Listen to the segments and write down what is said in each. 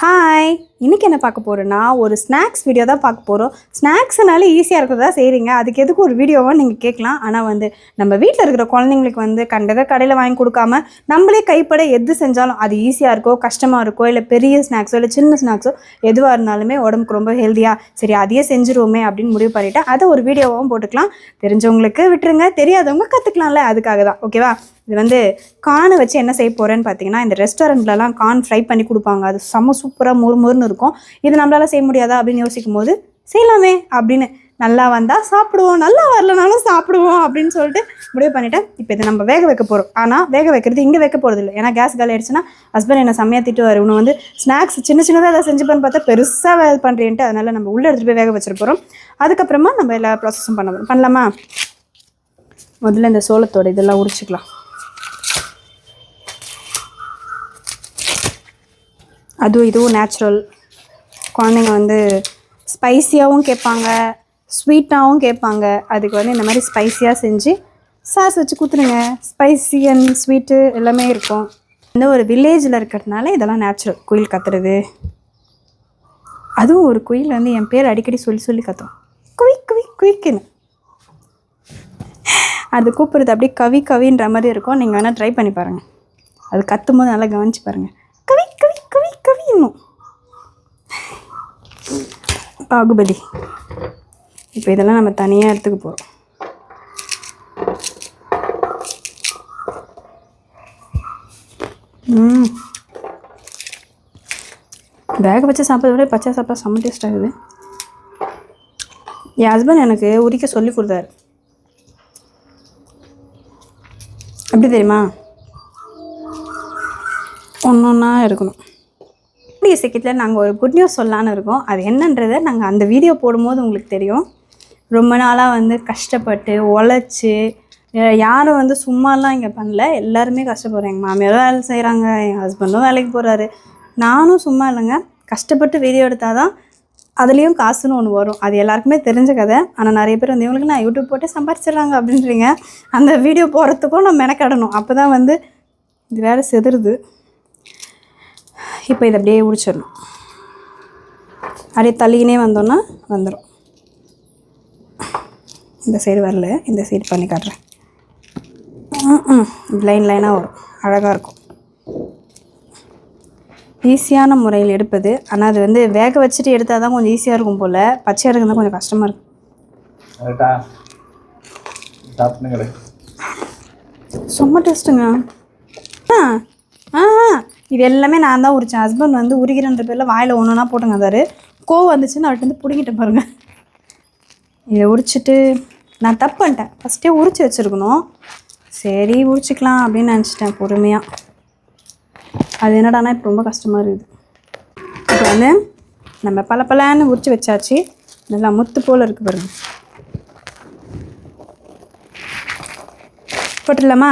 Hi. இன்றைக்கி என்ன பார்க்க போகிறோன்னா ஒரு ஸ்நாக்ஸ் வீடியோ தான் பார்க்க போகிறோம் ஸ்நாக்ஸ்னால ஈஸியாக இருக்கிறதா செய்கிறீங்க அதுக்கு எதுக்கு ஒரு வீடியோவாக நீங்கள் கேட்கலாம். ஆனால் வந்து நம்ம வீட்டில் இருக்கிற குழந்தைங்களுக்கு வந்து கண்டதை கடையில் வாங்கி கொடுக்காம நம்மளே கைப்பட எது செஞ்சாலும் அது ஈஸியாக இருக்கோ கஷ்டமாக இருக்கோ இல்லை பெரிய ஸ்நாக்ஸோ இல்லை சின்ன ஸ்நாக்ஸோ எதுவாக இருந்தாலுமே உடம்புக்கு ரொம்ப ஹெல்த்தியாக சரி அதையே செஞ்சுருவோமே அப்படின்னு முடிவு பண்ணிவிட்டு அதை ஒரு வீடியோவாகவும் போட்டுக்கலாம். தெரிஞ்சவங்களுக்கு விட்டுருங்க. தெரியாதவங்க கற்றுக்கலாம்ல அதுக்காக தான். ஓகேவா இது வந்து கானை வச்சு என்ன செய்ய போகிறேன்னு பார்த்தீங்கன்னா இந்த ரெஸ்டாரண்ட்லலாம் கான் ஃப்ரை பண்ணி கொடுப்பாங்க. அது செம்ம சூப்பராக மொறு மொறுன்னு இருக்கும். இது நம்மளால செய்ய முடியாதா அப்படின்னு யோசிக்கும் போது செய்யலாமே அப்படின்னு நல்லா வந்தால் சாப்பிடுவோம். நல்லா வரலனாலும் சாப்பிடுவோம் அப்படின்னு சொல்லிட்டு முடிவு பண்ணிட்டேன். இப்போ இதை நம்ம வேக வைக்க போகிறோம் ஆனால் வேக வைக்கிறது இங்கே வைக்க போகிறது இல்லை. ஏன்னா கேஸ் காலி ஆயிடுச்சுன்னா ஹஸ்பண்ட் என்ன செம்மையாக திட்டுவார். இவனு வந்து ஸ்நாக்ஸ் சின்ன சின்னதாக எதாவது செஞ்சுப்பேன்னு பார்த்தா பெருசாக வேலை பண்ணுறேன்ட்டு அதனால் நம்ம உள்ளே எடுத்துகிட்டு போய் வேக வச்சிருப்போம் போகிறோம் அதுக்கப்புறமா நம்ம எல்லா ப்ராசஸும் பண்ண போகிறோம் பண்ணலாமா? முதல்ல இந்த சோளத்தோட இதெல்லாம் உரிச்சிக்கலாம். அதுவும் இதுவும் நேச்சுரல் குழந்தைங்க வந்து ஸ்பைசியாகவும் கேட்பாங்க ஸ்வீட்டாகவும் கேட்பாங்க. அதுக்கு வந்து இந்த மாதிரி ஸ்பைசியாக செஞ்சு சாஸ் வச்சு கொடுத்துருங்க ஸ்பைசி அண்ட் ஸ்வீட்டு எல்லாமே இருக்கும். இந்த ஒரு வில்லேஜில் இருக்கிறதுனால இதெல்லாம் நேச்சுரல் குயில் கத்துறது. அதுவும் ஒரு குயில் வந்து என் பேர் அடிக்கடி சொல்லி சொல்லி கத்தும். குவி குவி குவிக்குன்னு. அது கூப்பிட்றது அப்படியே கவி கவின்ற மாதிரி இருக்கும். நீங்கள் வேணால் ட்ரை பண்ணி பாருங்கள் அது கத்தும் போது நல்லா கவனிச்சு பாருங்கள் கவி கவி கவி கவி இன்னும் பாகுபலி. இப்போ இதெல்லாம் நம்ம தனியாக எடுத்துக்க போகிறோம் ம். வேக வச்சு சாப்பிட்றத விட பச்சை சாப்பிட்டா செம்ம டேஸ்ட் ஆகுது. என் ஹஸ்பண்ட் எனக்கு உரிக்க சொல்லி கொடுத்தாரு. எப்படி தெரியுமா? ஒன்று ஒன்றா இருக்கணும் கூடிய சீக்கிரத்தில் நாங்கள் ஒரு குட் நியூஸ் சொல்லலான்னு இருக்கோம். அது என்னன்றதை நாங்கள் அந்த வீடியோ போடும்போது உங்களுக்கு தெரியும். ரொம்ப நாளாக வந்து கஷ்டப்பட்டு உழைச்சி யாரும் வந்து சும்மாலாம் இங்கே பண்ணல. எல்லாருமே கஷ்டப்படுறோம் எங்கள் மாமியாரும் வேலை செய்கிறாங்க என் ஹஸ்பண்டும் வேலைக்கு போகிறாரு நானும் சும்மா இல்லைங்க. கஷ்டப்பட்டு வீடியோ எடுத்தால் தான் அதுலேயும் காசுன்னு ஒன்று வரும். அது எல்லாருக்குமே தெரிஞ்ச கதை. ஆனால் நிறைய பேர் வந்து இவங்களுக்கு நான் யூடியூப் போட்டு சம்பாரிச்சிடுறாங்க அப்படின்றீங்க. அந்த வீடியோ போகிறதுக்கும் நம்ம மெனக்கடணும். அப்போ தான் வந்து இது வேறு செதுருது. இப்போ இதை அப்படியே உரிச்சிடணும். அப்படியே தள்ளிக்கினே வந்தோன்னா வந்துடும் இந்த சைடு வரல இந்த சைடு பண்ணி காட்டுறேன். ம் லைன் லைனாக வரும். அழகாக இருக்கும். ஈஸியான முறையில் எடுப்பது. ஆனால் அது வந்து வேக வச்சுட்டு எடுத்தால் தான் கொஞ்சம் ஈஸியாக இருக்கும் போல். பச்சையாக எடுக்கிறது தான் கொஞ்சம் கஷ்டமாக இருக்கும். செம்ம டேஸ்ட்டுங்க. ஆ ஆ. இது எல்லாமே நான் தான் உரிச்சேன். ஹஸ்பண்ட் வந்து உரிக்கிறன்ற பேரில் வாயில் ஒன்று ஒன்றா போட்டுங்க அதாரு. கோவம் வந்துச்சுன்னு அவர்கிட்ட வந்து பிடிங்கிட்டு பாருங்க. இதை உரிச்சிட்டு நான் தப்பு பண்ணிட்டேன். ஃபஸ்ட்டே உரிச்சு வச்சுருக்கணும். சரி உரிச்சிக்கலாம் அப்படின்னு நினச்சிட்டேன் பொறுமையாக அது என்னடானா இப்போ ரொம்ப கஷ்டமாக இருக்குது. இப்போ வந்து நம்ம பல பலன்னு உரிச்சு வச்சாச்சு. நல்லா முத்து போல் இருக்குது பாருங்க. போட்டுடலாமா?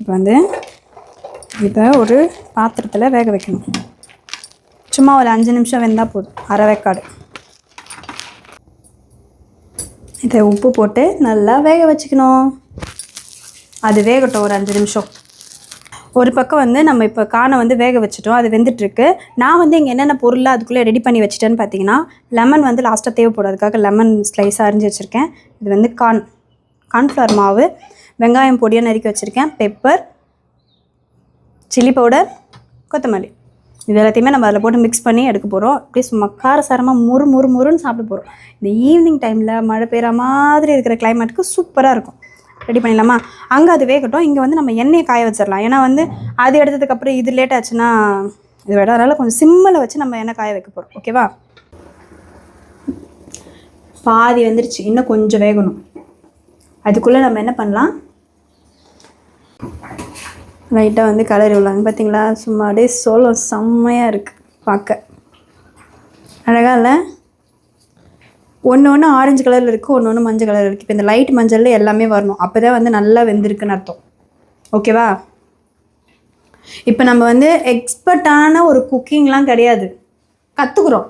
இப்போ வந்து இதை ஒரு பாத்திரத்தில் வேக வைக்கணும். சும்மா ஒரு அஞ்சு நிமிஷம் வெந்தால் போதும். அரை வேக்காடு. இதை உப்பு போட்டு நல்லா வேக வச்சுக்கணும். அது வேகட்டும் ஒரு அஞ்சு நிமிஷம். ஒரு பக்கம் வந்து நம்ம இப்போ காணை வந்து வேக வச்சுட்டோம். அது வெந்துட்டுருக்கு. நான் வந்து இங்கே என்னென்ன பொருளாக அதுக்குள்ளே ரெடி பண்ணி வச்சுட்டேன்னு பார்த்தீங்கன்னா லெமன் வந்து லாஸ்ட்டாக தேவைப்படும். அதுக்காக லெமன் ஸ்லைஸாக அரிஞ்சு வச்சுருக்கேன். இது வந்து கார்ன் கார்ன்ஃப்ளவர் மாவு வெங்காயம் பொடியாக நறுக்கி வச்சுருக்கேன். பெப்பர் சில்லி பவுடர் கொத்தமல்லி. இது எல்லாத்தையுமே நம்ம அதில் போட்டு மிக்ஸ் பண்ணி எடுக்க போகிறோம் அப்படியே சும்மா காரசாரமாக முறு முறு முறுன்னு சாப்பிட போகிறோம் இந்த ஈவினிங் டைமில் மழை பெய்கிற மாதிரி இருக்கிற கிளைமேட்டுக்கு சூப்பராக இருக்கும். ரெடி பண்ணிடலாமா? அங்கே அது வேகட்டும். இங்கே வந்து நம்ம எண்ணெயை காய வச்சிடலாம். ஏன்னா வந்து அது எடுத்ததுக்கப்புறம் இது லேட் ஆச்சுன்னா இது விட அதனால் கொஞ்சம் சிம்மில் வச்சு நம்ம எண்ணெய் காய வைக்க போகிறோம் ஓகேவா பாதி வந்துருச்சு. இன்னும் கொஞ்சம் வேகணும். அதுக்குள்ளே நம்ம என்ன பண்ணலாம்? லைட்டாக வந்து கலர் விடலாங்க பார்த்தீங்களா சும்மா அப்படியே சோளம் செம்மையாக இருக்குது பார்க்க. அழகாக இல்லை? ஒன்று ஒன்று ஆரஞ்சு கலரில் இருக்குது ஒன்று ஒன்று மஞ்சள் கலரில் இருக்குது இப்போ இந்த லைட் மஞ்சளில் எல்லாமே வரணும். அப்போ தான் வந்து நல்லா வெந்திருக்குன்னு அர்த்தம். ஓகேவா இப்போ நம்ம வந்து எக்ஸ்பர்ட்டான ஒரு குக்கிங்லாம் கிடையாது. கற்றுக்குறோம்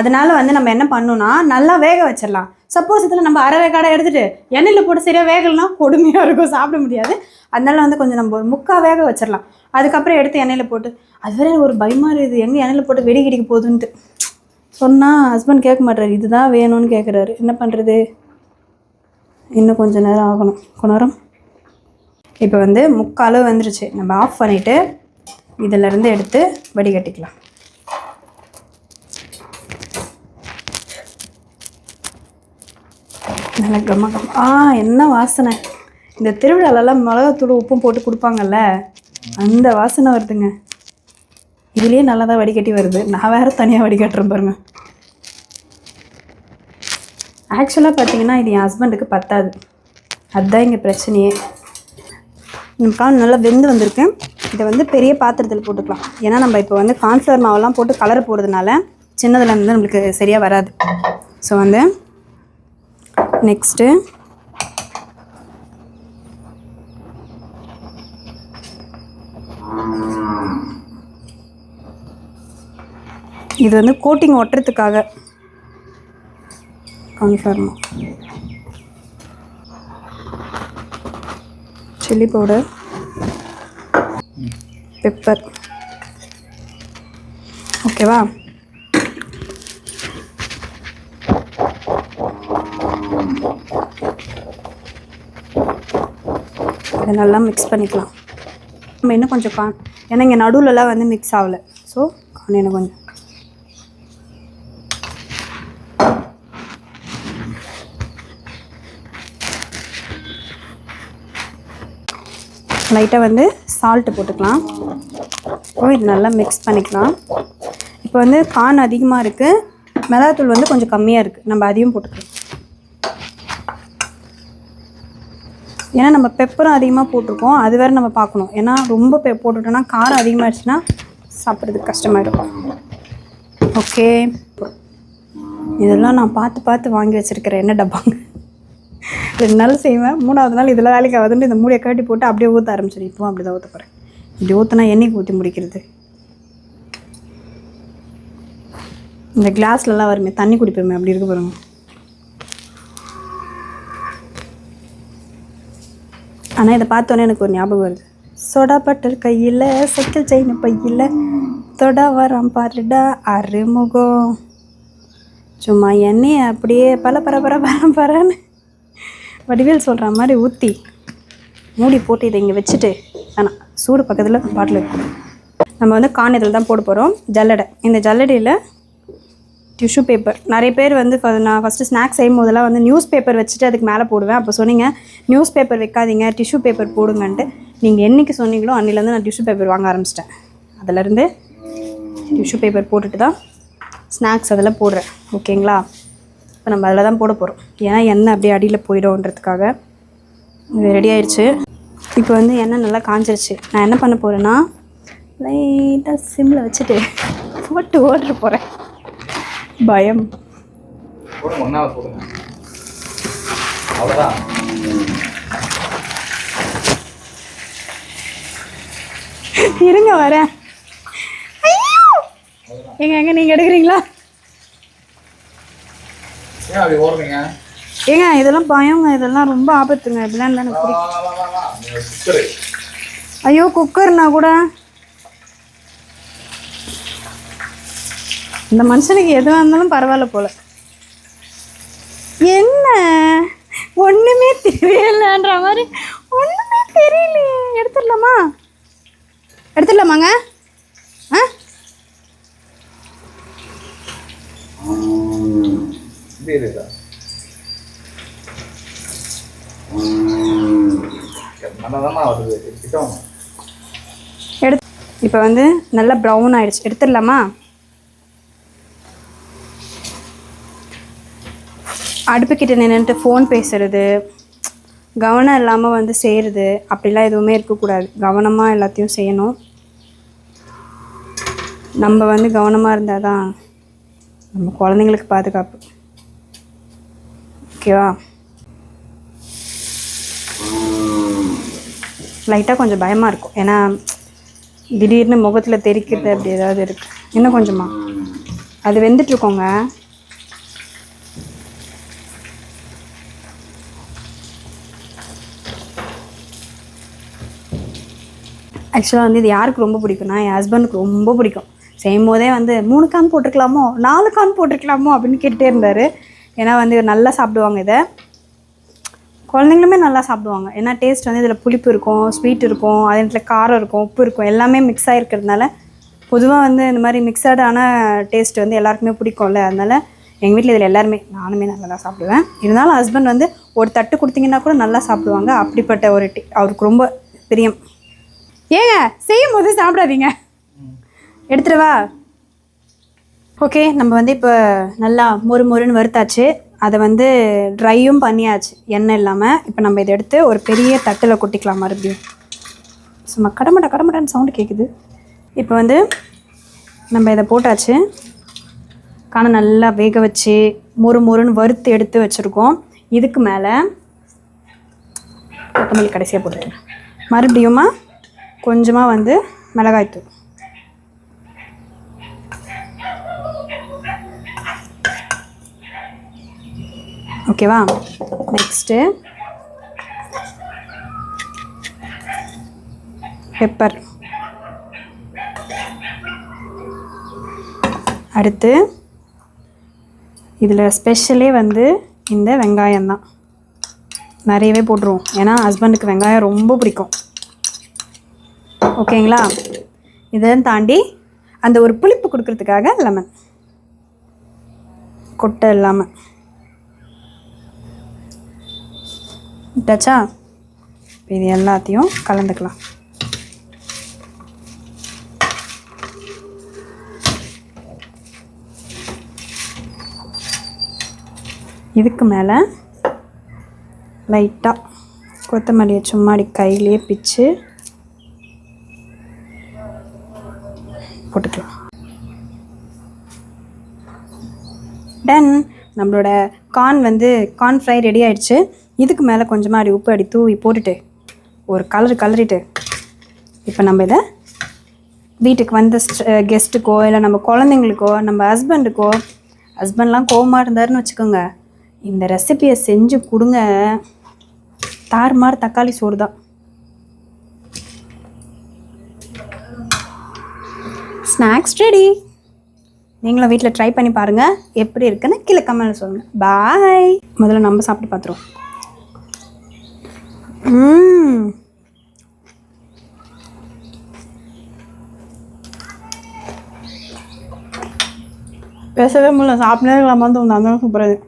அதனால் வந்து நம்ம என்ன பண்ணணும்னா நல்லா வேக வச்சிடலாம். சப்போஸ் இதில் நம்ம அரை வேக்காடாக எடுத்துகிட்டு எண்ணெயில் போட்டு சரியாக வேகலைன்னா கொடுமையாக இருக்கும் சாப்பிட முடியாது. அதனால வந்து கொஞ்சம் நம்ம ஒரு முக்கா வேக வச்சிடலாம் அதுக்கப்புறம் எடுத்து எண்ணெயில் போட்டு அது வேற ஒரு பயமாக இருக்குது. எங்கே எண்ணெயில் போட்டு வெடி கிடிக்க போகுதுன்ட்டு. சொன்னால் ஹஸ்பண்ட் கேட்க மாட்டாரு இதுதான் வேணும்னு கேட்குறாரு என்ன பண்ணுறது இன்னும் கொஞ்சம் நேரம் ஆகணும். குணரம் இப்போ வந்து முக்காலும் வந்துருச்சு. நம்ம ஆஃப் பண்ணிவிட்டு இதிலேருந்து எடுத்து வடிகட்டிக்கலாம் நல்ல கம்ம கம் ஆ என்ன வாசனை? இந்த திருவிழாலெல்லாம் மிளகாத்தூள் உப்பும் போட்டு கொடுப்பாங்கல்ல? அந்த வாசனை வருதுங்க. இதுலேயே நல்லா தான் வடிகட்டி வருது. நான் வேறு தனியாக வடிகட்டுறேன் பாருங்க. ஆக்சுவலாக பார்த்தீங்கன்னா இது என் ஹஸ்பண்டுக்கு பத்தாது. அதுதான் இங்கே பிரச்சனையே. நம்ம கான் நல்லா வெந்து வந்திருக்கு. இதை வந்து பெரிய பாத்திரத்தில் போட்டுக்கலாம். ஏன்னா நம்ம இப்போ வந்து கார்ன்ஃப்ளவர் மாவெல்லாம் போட்டு கலர் போடுறதுனால சின்னதில் இருந்து நம்மளுக்கு சரியாக வராது. ஸோ வந்து நெக்ஸ்ட்டு. இது வந்து கோட்டிங் ஒட்டுறதுக்காக. கன்ஃபார்ம் சில்லி பவுடர் பெப்பர் ஓகேவா இதை நல்லா மிக்ஸ் பண்ணிக்கலாம். நம்ம இன்னும் கொஞ்சம் கான் ஏன்னா இங்கே நடுவுலலாம் வந்து மிக்ஸ் ஆகலை. ஸோ கான் இன்னும் கொஞ்சம் லைட்டாக வந்து சால்ட்டு போட்டுக்கலாம். ஸோ இது நல்லா மிக்ஸ் பண்ணிக்கலாம். இப்போ வந்து கான் அதிகமாக இருக்குது மிளகாத்தூள் வந்து கொஞ்சம் கம்மியாக இருக்குது நம்ம அதையும் போட்டுக்கலாம். ஏன்னா நம்ம பெப்பரும் அதிகமாக போட்டிருக்கோம். அது வேறு நம்ம பார்க்கணும். ஏன்னா ரொம்ப பெ போட்டுட்டோம்னா காரம் அதிகமாகிடுச்சுன்னா சாப்பிட்றதுக்கு கஷ்டமாயிடும். ஓகே. இதெல்லாம் நான் பார்த்து பார்த்து வாங்கி வச்சுருக்கிறேன் என்ன டப்பாங்க. ரெண்டு நாள் செய்வேன். மூணாவது நாள் இதெல்லாம் வேலைக்கு ஆகுதுன்னு இந்த மூடியை கட்டி போட்டு அப்படியே ஊற்ற ஆரம்பிச்சிடும் இப்போ அப்படி தான் ஊற்ற போகிறேன் இப்படி ஊற்றினா எண்ணெய்க்கு ஊற்றி முடிக்கிறது. இந்த கிளாஸ்லலாம் வருமே தண்ணி குடிப்போமே அப்படி இருக்க பாருங்கள் ஆனால் இதை பார்த்தோன்னே எனக்கு ஒரு ஞாபகம் வருது. சொடா பட்டர் கையில் சைக்கிள் செயின் பையில் தொடா வரம் பாருடா அறுமுகம் சும்மா எண்ணெயை அப்படியே பல பர பர பரன்னு வடிவேல் சொல்கிற மாதிரி ஊற்றி மூடி போட்டு இதை இங்கே வச்சுட்டு ஆனால் சூடு பக்கத்தில் பாட்டில் இருக்கும் நம்ம வந்து காணியத்தில் இதில் தான் போட போகிறோம் ஜல்லடை. இந்த ஜல்லடையில் டிஷ்யூ பேப்பர் நிறைய பேர் வந்து ஃப- நான் ஃபஸ்ட்டு ஸ்நாக்ஸ் செய்யும் போதெல்லாம் வந்து நியூஸ் பேப்பர் வச்சுட்டு அதுக்கு மேலே போடுவேன். அப்போ சொன்னீங்க நியூஸ் பேப்பர் வைக்காதீங்க டிஷ்யூ பேப்பர் போடுங்கன்ட்டு. நீங்கள் என்றைக்கு சொன்னீங்களோ அன்னிலேருந்து நான் டிஷ்யூ பேப்பர் வாங்க ஆரம்பிச்சிட்டேன். அதிலேருந்து டிஷ்யூ பேப்பர் போட்டுட்டு தான் ஸ்நாக்ஸ் அதில் போடுறேன். ஓகேங்களா இப்போ நம்ம அதில் தான் போட போகிறோம் ஏன்னா எண்ணெய் அப்படியே அடியில் போயிடும்ன்றதுக்காக இது ரெடி ஆயிடுச்சு இப்போ வந்து எண்ணெய் நல்லா காஞ்சிருச்சு. நான் என்ன பண்ண போகிறேன்னா லைட்டாக சிம்மில் வச்சுட்டு போட்டு ஓடுற போகிறேன் பயம். அவ்வளோதான் இருங்க வரேன்! எங்க எங்க நீங்கள் எடுக்கிறீங்களா? ஏங்க இதெல்லாம் பயங்க இதெல்லாம் ரொம்ப ஆபத்துங்க. இப்படிலாம் இல்லை எனக்கு. நீங்க ஐயோ குக்கர்னா கூட இந்த மனுஷனுக்கு எதுவாக இருந்தாலும் பரவாயில்ல போல. என்ன? ஒன்றுமே தெரியலன்ற மாதிரி ஒன்றுமே தெரியலையே. எடுத்துடலாமா? எடுத்துடலாமாங்க? ஆ. எடுத்து இப்போ வந்து நல்லா ப்ரௌன் ஆயிடுச்சு. எடுத்துடலாமா? அடுப்புக்கிட்ட நின்றுட்டு ஃபோன் பேசுறது கவனம் இல்லாமல் வந்து செய்கிறது அப்படிலாம் எதுவுமே இருக்கக்கூடாது. கவனமாக எல்லாத்தையும் செய்யணும். நம்ம வந்து கவனமாக இருந்தால் தான் நம்ம குழந்தைங்களுக்கு பாதுகாப்பு. ஓகேவா லைட்டாக கொஞ்சம் பயமாக இருக்கும். ஏன்னா திடீர்னு முகத்தில் தெரிக்கிறது அப்படி ஏதாவது இருக்கு. இன்னும் கொஞ்சமாக அது வெந்துட்டுருக்கோங்க ஆக்சுவலாக வந்து இது யாருக்கு ரொம்ப பிடிக்கும்னா என் ஹஸ்பண்டுக்கு ரொம்ப பிடிக்கும். செய்யும் போதே வந்து மூணு கான் போட்டிருக்கலாமோ நாலு கான் போட்டிருக்கலாமோ அப்படின்னு கேட்டே இருந்தார். ஏன்னா வந்து நல்லா சாப்பிடுவாங்க இதை. குழந்தைங்களுமே நல்லா சாப்பிடுவாங்க. ஏன்னா டேஸ்ட் வந்து இதில் புளிப்பு இருக்கும் ஸ்வீட் இருக்கும் அதே நேரத்தில் காரம் இருக்கும் உப்பு இருக்கும் எல்லாமே மிக்ஸ் ஆகிருக்கிறதுனால பொதுவாக வந்து இந்த மாதிரி மிக்சடான டேஸ்ட் வந்து எல்லாருக்குமே பிடிக்கும்ல. அதனால எங்கள் வீட்டில் இதில் எல்லாருமே நானுமே நல்லா தான் சாப்பிடுவேன். இருந்தாலும் ஹஸ்பண்ட் வந்து ஒரு தட்டு கொடுத்தீங்கன்னா கூட நல்லா சாப்பிடுவாங்க. அப்படிப்பட்ட ஒரு டி அவருக்கு ரொம்ப பிரியம். ஏங்க செய்யும் போது சாப்பிடாதீங்க எடுத்துடவா ஓகே நம்ம வந்து இப்போ நல்லா மொறு மொறுன்னு வறுத்தாச்சு. அதை வந்து ட்ரையும் பண்ணியாச்சு எண்ணெய் இல்லாமல் இப்போ நம்ம இதை எடுத்து ஒரு பெரிய தட்டில் கொட்டிக்கலாம் மறுபடியும். சும்மா கடமடா கடமடான்னு சவுண்டு கேட்குது இப்போ வந்து நம்ம இதை போட்டாச்சு. காண நல்லா வேக வச்சு மொறு மொறுன்னு வறுத்து எடுத்து வச்சுருக்கோம். இதுக்கு மேலே கொத்தமல்லி கடைசியாக போட்டுருக்கேன் மறுபடியுமா கொஞ்சமாக வந்து மிளகாய்த்தூள். ஓகேவா? நெக்ஸ்ட்டு பெப்பர் அடுத்து இதில் ஸ்பெஷலே வந்து இந்த வெங்காயம் தான் நிறையவே போட்டுருவோம். ஏன்னா ஹஸ்பண்டுக்கு வெங்காயம் ரொம்ப பிடிக்கும். ஓகேங்களா? இதை தாண்டி அந்த ஒரு புளிப்பு கொடுக்கறதுக்காக லெமன் கொட்டை இல்லாமல் விட்டாச்சா? இப்போ இது எல்லாத்தையும் கலந்துக்கலாம். இதுக்கு மேலே லைட்டாக கொத்தமல்லியை சும்மாடி கையிலேயே பிச்சு போட்டுக்கலாம். டன் நம்மளோட கார்ன் வந்து கார்ன் ஃப்ரை ரெடி ஆகிடுச்சு இதுக்கு மேலே கொஞ்சமாக அப்படி உப்பு அடி தூவி போட்டுட்டு ஒரு கலர் கலரிட்டு இப்போ நம்ம இதை வீட்டுக்கு வந்த கெஸ்ட்டுக்கோ இல்லை நம்ம குழந்தைங்களுக்கோ நம்ம ஹஸ்பண்டுக்கோ ஹஸ்பண்ட்லாம் கோவமாக இருந்தாருன்னு வச்சுக்கோங்க. இந்த ரெசிபியை செஞ்சு கொடுங்க. தாறுமாறு தக்காளி சோறு தான் ஸ்நாக்ஸ் ரெடி. நீங்களும் வீட்டில் ட்ரை பண்ணி பாருங்கள் எப்படி இருக்குன்னு கீழே கமெண்ட்ல சொல்லுங்கள் பாய் முதல்ல நம்ம சாப்பிட்டு பார்த்துருவோம் ம் பேசவே முடியல. சாப்பிட்டே இருக்கலாமா தோணுது அந்த சூப்பராக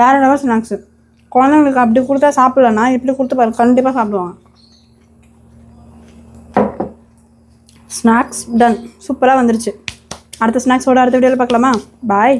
வேறு லெவல் ஸ்நாக்ஸு குழந்தைங்களுக்கு அப்படி கொடுத்தா சாப்பிட்லன்னா இப்படி கொடுத்து பாரு. கண்டிப்பாக சாப்பிடுவாங்க. ஸ்நாக்ஸ் டன் சூப்பராக வந்துருச்சு. அடுத்த ஸ்நாக்ஸோட அடுத்த வீடியோவில் பார்க்கலாமா? பாய்